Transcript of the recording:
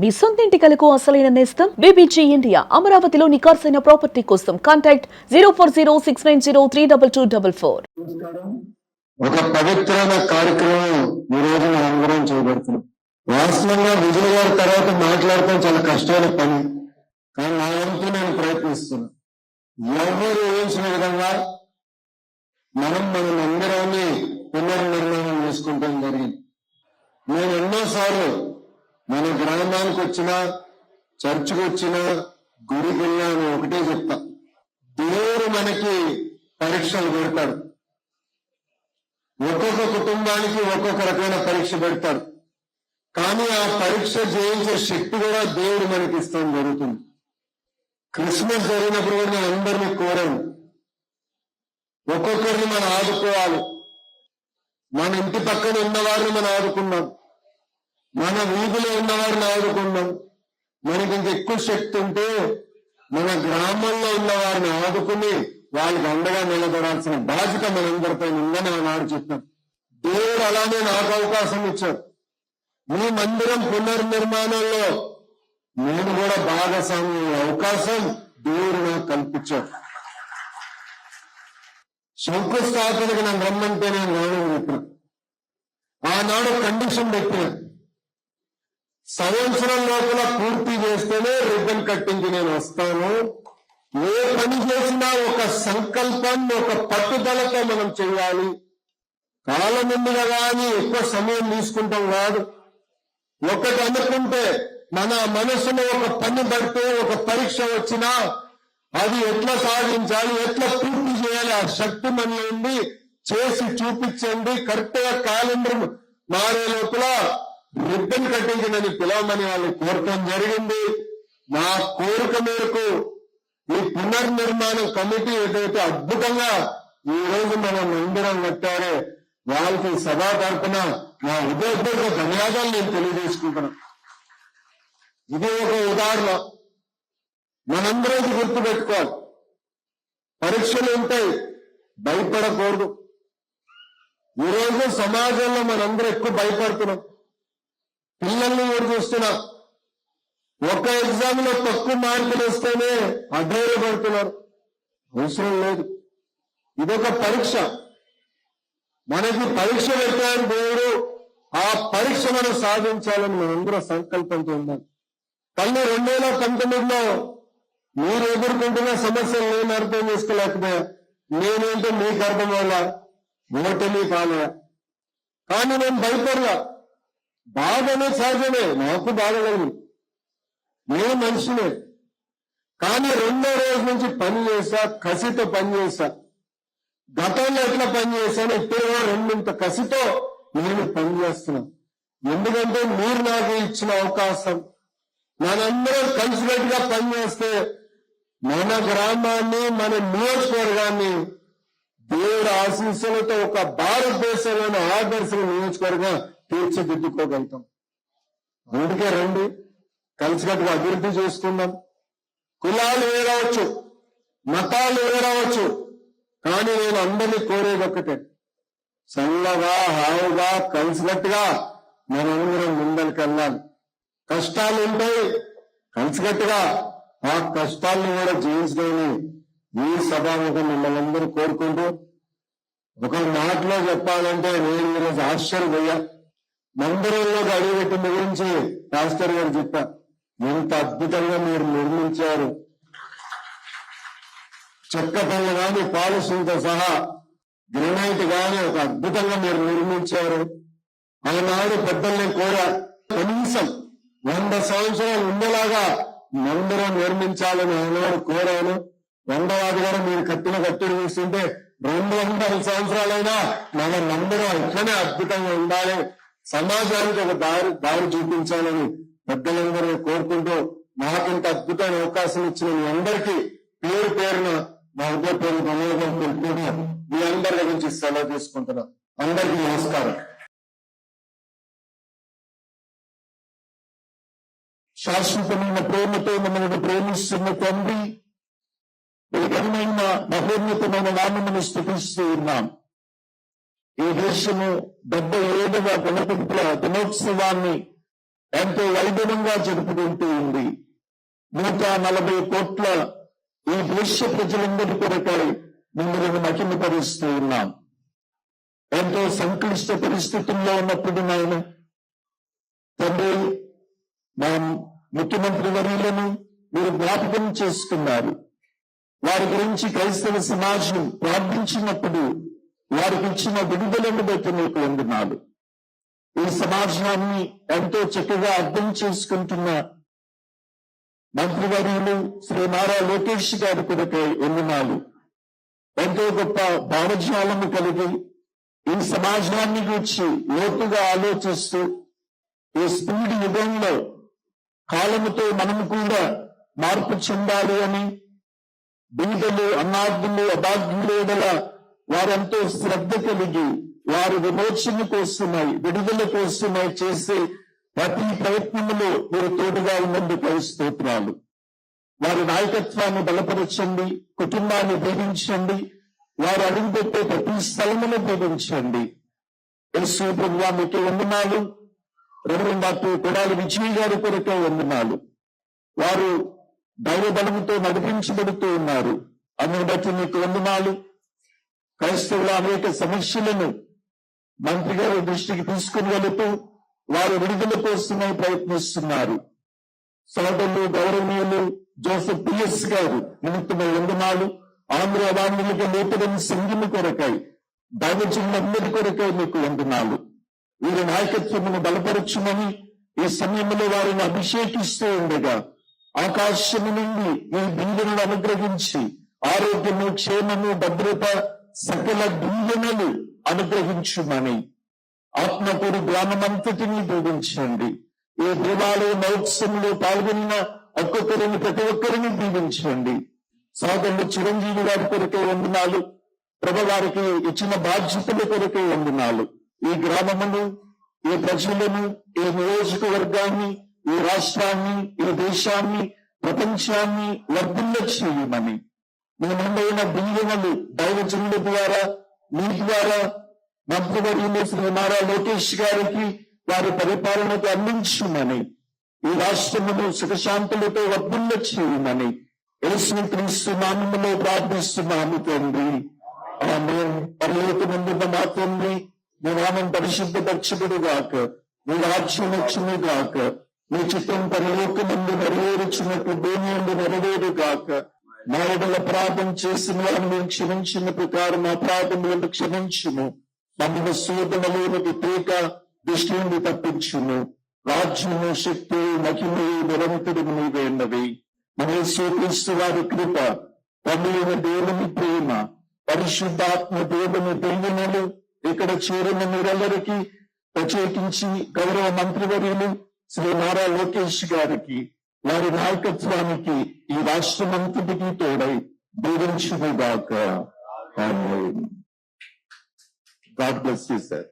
మీ సొంతింటి కలకు అసలైన నేస్తం? బీబీజీ ఇండియా అమరావతిలో నికార్సైన ప్రాపర్టీ కోసం contact zero four zero six nine zero three double two double four. ఒక పవిత్రమైన కార్యక్రమం ఈ రోజు మనం అందరం చేయబడుతున్నాం. వాస్తవంగా విజయ్ గారి తర్వాత మాట్లాడటం చాలా కష్టమైన పని. కానీ నా వంతు నేను ప్రయత్నిస్తున్నా ఎవరు ఊహించిన విధంగా మనం మన మందిరాన్ని పునర్నిర్మాణం చేసుకుంటాం జరిగింది. నేను ఎన్నోసార్లు మన గ్రామానికి వచ్చినా చర్చికి వచ్చినా గుడికి వెళ్ళాను ఒకటే చెప్తా. దేవుడు మనకి పరీక్షలు పెడతాడు. ఒక్కొక్క కుటుంబానికి ఒక్కొక్క రకమైన పరీక్ష పెడతాడు. కానీ ఆ పరీక్ష జయించే శక్తి కూడా దేవుడు మనకి ఇస్తాం జరుగుతుంది. క్రిస్మస్ జరిగినప్పుడు కూడా నేను అందరినీ కోరాను. ఒక్కొక్కరిని మనం ఆదుకోవాలి. మన ఇంటి పక్కన ఉన్నవారిని మనం ఆదుకున్నాం. మన వీధిలో ఉన్నవారిని ఆదుకున్నాం మనకి ఇంక ఎక్కువ శక్తి ఉంటే మన గ్రామంలో ఉన్న వారిని ఆదుకుని వాళ్ళకి అండగా నిలబడాల్సిన బాధ్యత మనందరిపై ఉందని ఆనాడు చెప్పాం దేవుడు అలానే నాకు అవకాశం ఇచ్చాడు. మీ మందిరం పునర్నిర్మాణంలో నేను కూడా భాగస్వామ్య అవకాశం దేవుడు నాకు కల్పించాడు. శంకుస్థాపనకు నన్ను రమ్మంటే నేను రాను చెప్పిన ఆనాడు కండిషన్ పెట్టాను సంవత్సరం లోపల పూర్తి చేస్తేనే రిబ్బన్ కట్టించి నేను వస్తాను. ఏ పని చేసినా ఒక సంకల్పం ఒక పట్టుదలతో మనం చేయాలి. కాలం ముందుగా కానీ ఎక్కువ సమయం తీసుకుంటాం కాదు. ఒకటి అనుకుంటే మన మనసులో ఒక పని పడితే ఒక పరీక్ష వచ్చినా అది ఎట్లా సాధించాలి ఎట్లా పూర్తి చేయాలి ఆ శక్తి మనలో ఉంది. చేసి చూపించండి. కరెక్ట్గా క్యాలెండర్ మారే లోపల రిబ్బన్ కట్టించి నన్ను పిలవమని వాళ్ళు కోరటం జరిగింది. నా కోరిక మేరకు ఈ పునర్నిర్మాణ కమిటీ ఏదైతే అద్భుతంగా ఈ రోజు మనం మందిరం కట్టారో వాళ్ళకి సభా తరపున నా ఉదయపూర్వక ధన్యవాదాలు నేను తెలియజేసుకుంటున్నాను. ఇది ఒక ఉదాహరణ. మనందరం గుర్తుపెట్టుకోవాలి. పరీక్షలు ఉంటాయి. భయపడకూడదు. ఈరోజు సమాజంలో మనందరం ఎక్కువ భయపడుతున్నాం. పిల్లల్ని కూడా ఒక ఎగ్జామ్లో తక్కువ మార్కులు వస్తేనే అధైర్యపడుతున్నారు అవసరం లేదు. ఇదొక పరీక్ష. మనకి పరీక్ష పెట్టాలని దేవుడు. ఆ పరీక్ష మనం సాధించాలని మనందరం సంకల్పంతో ఉన్నాం. కానీ రెండు వేల పంతొమ్మిదిలో మీరు ఎదుర్కొంటున్న సమస్యలు నేను అర్థం చేసుకోలేకపోయా నేనేంటో మీకు అర్థం వల్ల ఓటమి కాలే. కానీ నేను భయపడలా. బాధనే సహజమే. నాకు బాధ కలిగింది నేను మనిషినే. కానీ రెండో రోజు నుంచి పని చేశా కసితో పని చేశా గతంలో ఎట్లా పని చేశాను ఇప్పుడు రెండింత కసితో నేను పని చేస్తున్నాను ఎందుకంటే మీరు నాకు ఇచ్చిన అవకాశం. మనందరం కలిసికట్టుగా పనిచేస్తే మన గ్రామాన్ని మన నియోజకవర్గాన్ని దేవుడు ఆశీస్సులతో ఒక భారతదేశంలోని ఆదర్శ నియోజకవర్గం తీర్చిదిద్దుకోగలుగుతాం. అందుకే రండి కలిసికట్టుగా అభివృద్ధి చేసుకుందాం కులాలు వేరవచ్చు మతాలు వేరవచ్చు కానీ నేను అందరినీ కోరేది ఒక్కటే చల్లగా హాయిగా కలిసికట్టుగా మనందరం ముందరికి వెళ్ళాలి. కష్టాలు ఉంటాయి కలిసికట్టుగా ఆ కష్టాలను కూడా జయించడానికి ఈ సభాముఖం మిమ్మల్ని అందరూ కోరుకుంటూ ఒక మాటలో చెప్పాలంటే నేను ఈరోజు ఆశ్చర్యపోయా. మందిరంలోకి అడుగుపెట్టిన గురించి పాస్టర్ గారు చెప్పారు ఎంత అద్భుతంగా మీరు నిర్మించారు. చెక్క పనులు కానీ పాలసీలతో సహా గ్రనైట్ గాని ఒక అద్భుతంగా మీరు నిర్మించారు. ఆనాడు పెద్దల్ని కోరా కనీసం వంద సంవత్సరాలు ఉండేలాగా మందిరం నిర్మించాలని ఆనాడు కోరాను. వందవాది కూడా మీరు కట్టిన కట్టుడు చూస్తుంటే రెండు వందల సంవత్సరాలైనా మన మందిరం ఇట్లనే అద్భుతంగా ఉండాలి. సమాజానికి ఒక దారి దారి చూపించాలని పెద్దలందరూ కోరుకుంటూ నాకింత అద్భుతమైన అవకాశం ఇచ్చిన మీ అందరికీ పేరు పేరున నా ఉదయపూర్వక ధన్యవాదాలు కోరుకుంటూ మీ అందరి గురించి సెలవు తీసుకుంటున్నా. అందరికీ నమస్కారం. శాశ్వతమైన ప్రేమతో మమ్మల్ని ప్రేమిస్తున్న తండ్రి ఈ మహోన్నతమైన నామమును స్థుతిస్తూ ఉన్నాం. ఈ డెబ్బై ఏడవ గణతంత్ర దినోత్సవాన్ని ఎంతో వైభవంగా జరుపుకుంటూ ఉంది. నూట నలభై కోట్ల ఈ దేశ ప్రజలందరి కొరకై మిమ్మల్ని మహిమపరుస్తూ ఉన్నాం. ఎంతో సంక్లిష్ట పరిస్థితుల్లో ఉన్నప్పుడు నాయన తండ్రి మా ముఖ్యమంత్రి వర్యులను మీరు జ్ఞాపకం చేసుకున్నారు. వారి గురించి క్రైస్తవ సమాజం ప్రార్థించినప్పుడు వారికి ఇచ్చిన విడుదలను బట్టి మీకు వందనాలు. ఈ సమాజాన్ని ఎంతో చక్కగా అర్థం చేసుకుంటున్న మంత్రివర్యులు శ్రీ నారా లోకేష్ గారి కొరకై వందనాలు. ఎంతో గొప్ప భావజాలము కలిగి ఈ సమాజాన్ని గురించి లోతుగా ఆలోచిస్తూ ఈ స్పీడ్ యుగంలో కాలముతో మనము కూడా మార్పు చెందాలి అని బీదలు అనార్థులు అబాధ్యులు ఎడల వారెంతో శ్రద్ధ కలిగి వారి విమోచన కోసమై విడుదల కోసమై చేసే ప్రతి ప్రయత్నములో మీరు తోడుగా ఉన్నందుకు స్తోత్రాలు. వారి నాయకత్వాన్ని బలపరచండి కుటుంబాన్ని దీవించండి వారు అడుగుపెట్టే ప్రతి స్థలమును దీవించండి యేసు ప్రభువా మీకు వందనాలు. రెవరెండ్ డాక్టర్ కొడాలి విజయ్ గారి కొరకే వందనాలు. వారు దైవ బలముతో నడిపించబడుతూ ఉన్నారు. అందుని బట్టి మీకు వందనాలు. క్రైస్తవుల అనేక సమస్యలను మంత్రి గారి దృష్టికి తీసుకుని వెళుతూ వారు విడుదల కోసమే ప్రయత్నిస్తున్నారు. సోదరులు గౌరవనీయులు జోసెఫ్ పిఎస్ గారు నిమిత్తమై వందనాలు. ఆంధ్ర వాణిజ్య నూతన సంఘము కొరకై దైవజనులందరి కొరకై మీకు వందనాలు. వీరి నాయకత్వమును బలపరచుమని ఈ సమయంలో వారిని అభిషేకిస్తూ ఉండగా ఆకాశము నుండి ఈ బిందులను అనుగ్రహించి ఆరోగ్యము క్షేమము భద్రత సకల దీవెనలు అనుగ్రహించుమని. ఆత్మకూరు గ్రామమంతటిని దీవించండి. ఏ దేవాలయ మహోత్సవంలో పాల్గొన్న ఒక్కొక్కరిని ప్రతి ఒక్కరిని దీవించండి. సోదరుడు చిరంజీవి గారి కొరకే వందనాలు. ప్రభు వారికి ఇచ్చిన బాధ్యతల కొరకే వందనాలు. ఈ గ్రామమును ఈ ప్రజలను ఈ నియోజకవర్గాన్ని ఈ రాష్ట్రాన్ని ఈ దేశాన్ని ప్రపంచాన్ని వర్ధిల్ల చేయమని మీ ముందైన దైవ జనుడు ద్వారా మీ ద్వారా మంత్రివర్యులు శ్రీ నారా లోకేష్ గారికి వారి పరిపాలనకు అందించమని ఈ రాష్ట్రమును సుఖశాంతులతో వర్ధిల్ల చేయమని యేసు క్రీస్తు నామములో ప్రార్థిస్తున్నాము తండ్రి. ఆమె పర్లోక ముందున్న మా తండ్రి మీ నామం పరిశుద్ధపరచబడు గాక మీ రాజ్యం వచ్చును గాక మీ చిత్తం పరలోక ముందు నెరవేర్చినట్టు భూమి ముందు నెరవేరు గాక మా ఎడల ప్రార్థన చేసిన వారిని మేము క్షమించిన ప్రకారం మా ప్రార్థనలను క్షమించును మమ్మల్ని శోధనలోనికి తీక దృష్టి నుండి తప్పించును రాజ్యము శక్తి మహిమయు నిరంతరము నీవేన్నవి మహేశ్వరీస్తు వారి కృప తమిళ దేవుని ప్రేమ పరిశుద్ధాత్మ దేవుని దేవునులు ఇక్కడ చేరిన మీరందరికీ ప్రత్యేకించి గౌరవ మంత్రివర్యులు శ్రీ నారా లోకేష్ గారికి వారి నాయకత్వానికి ఈ రాష్ట్రమంతటికి తోడై దీవించుగాక గాడ్ బ్లెస్ యూ సార్.